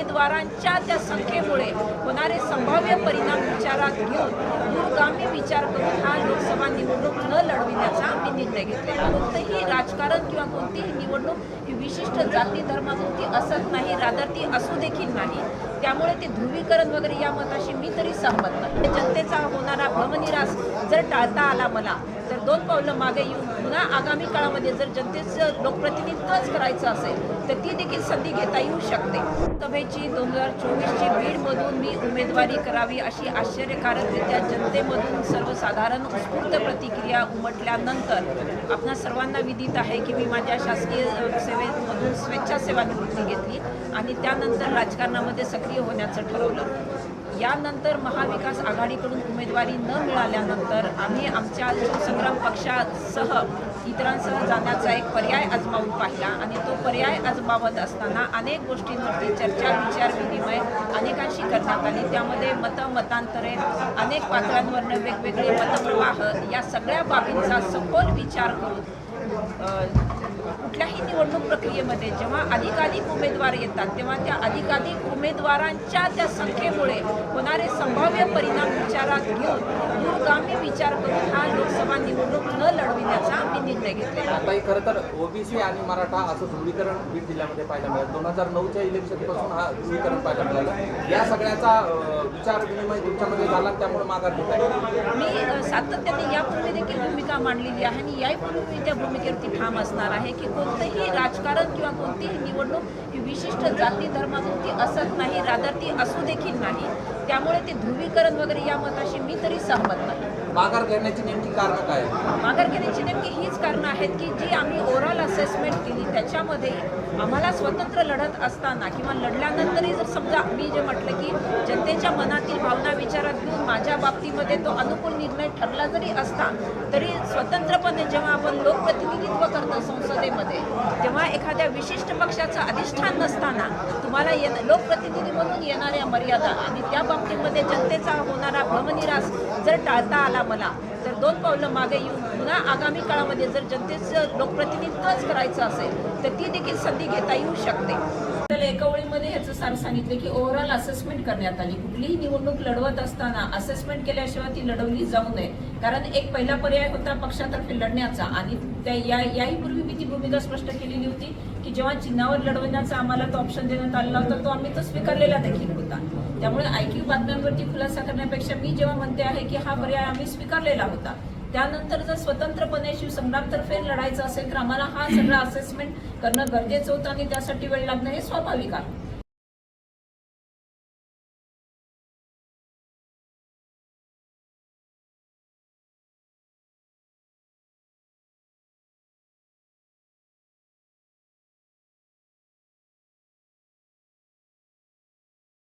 उमेदवारांच्या त्या संख्येमुळे होणारे संभाव्य परिणाम विचारात घेऊन दूरगामी विचार करून हा लोकसभा निवडणूक लढविण्याचा मी निर्णय घेतलेला कोणतंही राजकारण किंवा कोणतीही निवडणूक ही विशिष्ट जाती धर्मापुरती असत नाही रादर ती असू देखील नाही. त्यामुळे ते ध्रुवीकरण वगैरे या मताशी मी तरी सहमत नाही. जनतेचा होणारा भ्रमनिरास जर टाळता आला मला तर दोन पावलं मागे येऊन पुन्हा आगामी काळामध्ये जर जनतेचं लोकप्रतिनिधित्वच करायचं असेल तर ती देखील संधी घेता येऊ शकते. सभेची दोन हजार चोवीसची बीडमधून मी उमेदवारी करावी अशी आश्चर्यकारकरित्या जनतेमधून सर्वसाधारण उत्स्फूर्त प्रतिक्रिया उमटल्यानंतर आपणा सर्वांना विदित आहे की मी माझ्या शासकीय सेवेमधून सेवेमधून स्वेच्छासेवानिवृत्ती घेतली आणि त्यानंतर राजकारणामध्ये सक्रिय होण्याचं ठरवलं. यानंतर महाविकास आघाडीकडून उमेदवारी न मिळाल्यानंतर आम्ही आमच्या संग्राम पक्षासह इतरांसह जाण्याचा एक पर्याय आजमावून पाहिला आणि तो पर्याय आजमावत असताना अनेक गोष्टींवरती चर्चा विचार विनिमय अनेकांशी करण्यात आली त्यामध्ये मतं मतांतरे अनेक पात्रांवरनं वेगवेगळे मतप्रवाह या सगळ्या बाबींचा सखोल विचार करून कुठल्याही निवडणूक प्रक्रियेमध्ये जेव्हा अधिकाधिक उमेदवार येतात तेव्हा त्या अधिकाधिक उमेदवारांच्या त्या संख्येमुळे होणारे संभाव्य परिणाम विचारात घेऊन दूरगामी विचार करून हा लोकसभा निवडणूक न लढविण्याचा आम्ही निर्णय घेतलेला आता हे खरं तर ओबीसी आणि मराठा असं ध्रुवीकरण बीड जिल्ह्यामध्ये पाहायला मिळालं. दोन हजार नऊच्या इलेक्शनपासून हा ध्रुवीकरण पाहायला मिळालं. या सगळ्याचा विचार विनिमय तुमच्यामध्ये झाला त्यामुळे माघार घेत आहे. मी सातत्याने यापूर्वी देखील भूमिका मांडलेली आहे आणि यापूर्वी मी त्या भूमिकेवरती ठाम असणार आहे की कोणतंही राजकारण किंवा कोणतीही निवडणूक ही विशिष्ट जाती धर्मापुरती असत नाही रादर ती असू देखील नाही. त्यामुळे ते ध्रुवीकरण वगैरे या मताशी मी तरी सहमत नाही. माघार घेण्याची नेमकी कारणं काय? माघार घेण्याची नेमकी हीच कारणं आहेत की जी आम्ही ओव्हरऑल असेसमेंट केली त्याच्यामध्ये आम्हाला स्वतंत्र लढत असताना किंवा लढल्यानंतरही जर समजा मी जे म्हटलं की जनतेच्या मनातील भावना विचारात घेऊन माझ्या बाबतीमध्ये तो अनुकूल निर्णय ठरला जरी असता तरी स्वतंत्रपणे जेव्हा आपण लोकप्रतिनिधित्व करतो संसदेमध्ये तेव्हा एखाद्या विशिष्ट पक्षाचं अधिष्ठान नसताना तुम्हाला ये लोकप्रतिनिधी म्हणून येणाऱ्या मर्यादा आणि त्या बाबतीमध्ये जनतेचा होणारा भ्रमनिरास जर टाळता आला मला तर दोन पावलं मागे येऊन पुन्हा आगामी काळामध्ये जर जनतेचं लोकप्रतिनिधित्वच करायचं असेल तर ती देखील संधी घेता येऊ शकते. एकावळीमध्ये एका ओळीमध्ये ह्याचं सार सांगितलं की ओव्हरऑल असेसमेंट करण्यात आली. कुठलीही निवडणूक लढवत असताना असेसमेंट केल्याशिवाय ती लढवली जाऊ नये. कारण एक पहिला पर्याय होता पक्षातर्फे लढण्याचा आणि त्या या याही पूर्वी मी ती भूमिका स्पष्ट केलेली होती की जेव्हा चिन्हावर लढवण्याचा आम्हाला तो ऑप्शन देण्यात आलेला होता तो आम्ही तो स्वीकारलेला देखील होता. त्यामुळे आयक्यू बातम्यांवरती खुलासा करण्यापेक्षा मी जेव्हा म्हणते आहे की हा पर्याय आम्ही स्वीकारलेला होता त्यानंतर जर स्वतंत्रपणे शिवसंग्रामतर्फे लढायचं असेल तर आम्हाला हा सगळा असेसमेंट करणं गरजेचं होतं आणि त्यासाठी वेळ लागणं हे स्वाभाविक आहे.